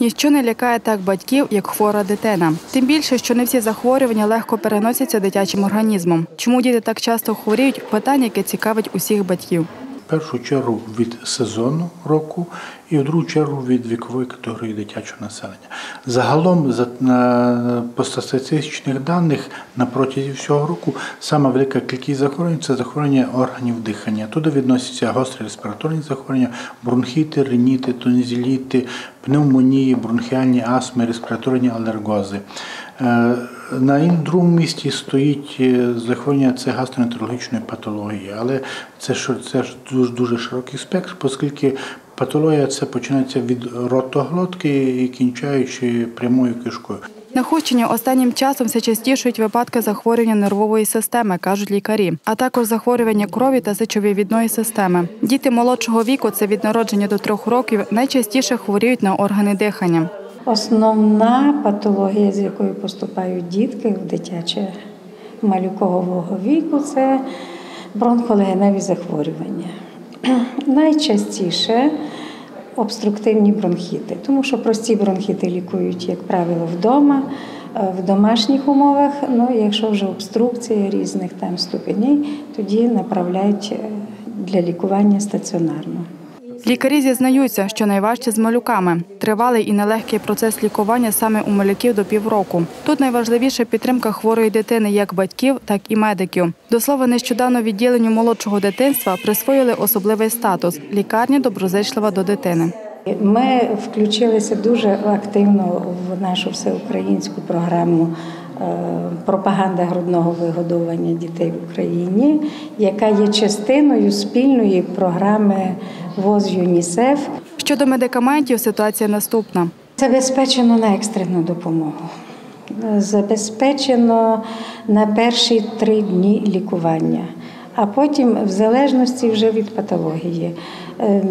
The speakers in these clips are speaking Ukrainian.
Ніщо не лякає так батьків, як хвора дитина. Тим більше, що не всі захворювання легко переносяться дитячим організмом. Чому діти так часто хворіють? Питання, яке цікавить усіх батьків. Першу чергу від сезону року і в другу чергу від вікової категорії дитячого населення. Загалом, за на, по статистичних даних на протязі всього року сама велика кількість захворювань це захворювання органів дихання. Туди відносяться гострі респіраторні захворювання, бронхіти, риніти, тонзіліти, пневмонії, бронхіальні астми, респіраторні алергози. На ін- другому місці стоїть е, захворювання це гастроентерологічної патології, але це ж це дуже дуже широкий спектр, оскільки патологія це починається від ротоглотки і кінчаючи прямою кишкою. На Хущині останнім часом все частішують випадки захворювання нервової системи, кажуть лікарі, а також захворювання крові та сечовивідної системи. Діти молодшого віку, це від народження до трьох років, найчастіше хворіють на органи дихання. Основна патологія, з якою поступають дітки в дитяче малюкового віку, це бронхолегеневі захворювання. Найчастіше обструктивні бронхіти, тому що прості бронхіти лікують, як правило, вдома, е, в домашніх умовах. Ну, якщо вже обструкція різних там ступеней, тоді направляють е, для лікування стаціонарно. Лікарі зізнаються, що найважче з малюками. Тривалий і нелегкий процес лікування саме у малюків до півроку. Тут найважливіша підтримка хворої дитини як батьків, так і медиків. До слова, нещодавно відділенню молодшого дитинства присвоїли особливий статус лікарня доброзичлива до дитини. Ми включилися дуже активно в нашу всеукраїнську програму е, пропаганда грудного вигодовування дітей в Україні, яка є частиною спільної програми ВОЗ ЮНІСЕФ. Щодо медикаментів, ситуація наступна. Забезпечено на екстрену допомогу. Забезпечено на перші три дні лікування, а потім, в залежності вже від патології. Е,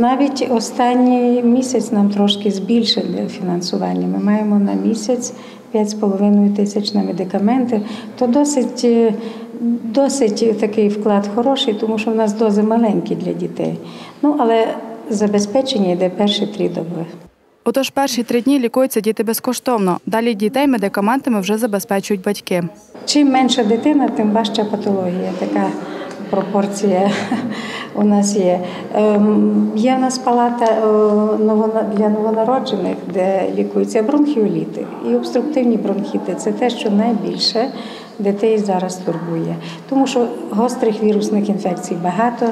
Навіть останній місяць нам трошки збільшили фінансування. Ми маємо на місяць 5,5 тисяч на медикаменти, то досить, е, досить такий вклад хороший, тому що в нас дози маленькі для дітей. Ну, але забезпечення йде перші три доби. Отож, перші три дні лікуються діти безкоштовно. Далі дітей медикаментами вже забезпечують батьки. Чим менша дитина, тим важча патологія. Така пропорція у нас є. Ем, Є в нас палата е, для новонароджених, де лікуються бронхіоліти і обструктивні бронхіти. Це те, що найбільше дітей зараз турбує. Тому що гострих вірусних інфекцій багато.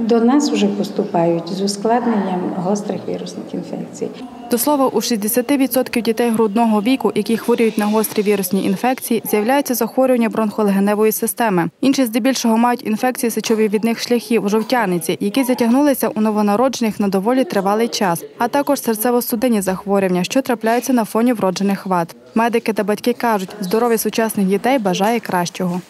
До нас вже поступають з ускладненням гострих вірусних інфекцій. До слова, у 60% дітей грудного віку, які хворіють на гострі вірусні інфекції, з'являються захворювання бронхолегеневої системи. Інші здебільшого мають інфекції сечовивідних шляхів, жовтяниці, які затягнулися у новонароджених на доволі тривалий час, а також серцево-судинні захворювання, що трапляються на фоні вроджених вад. Медики та батьки кажуть, здоров'я сучасних дітей бажає кращого.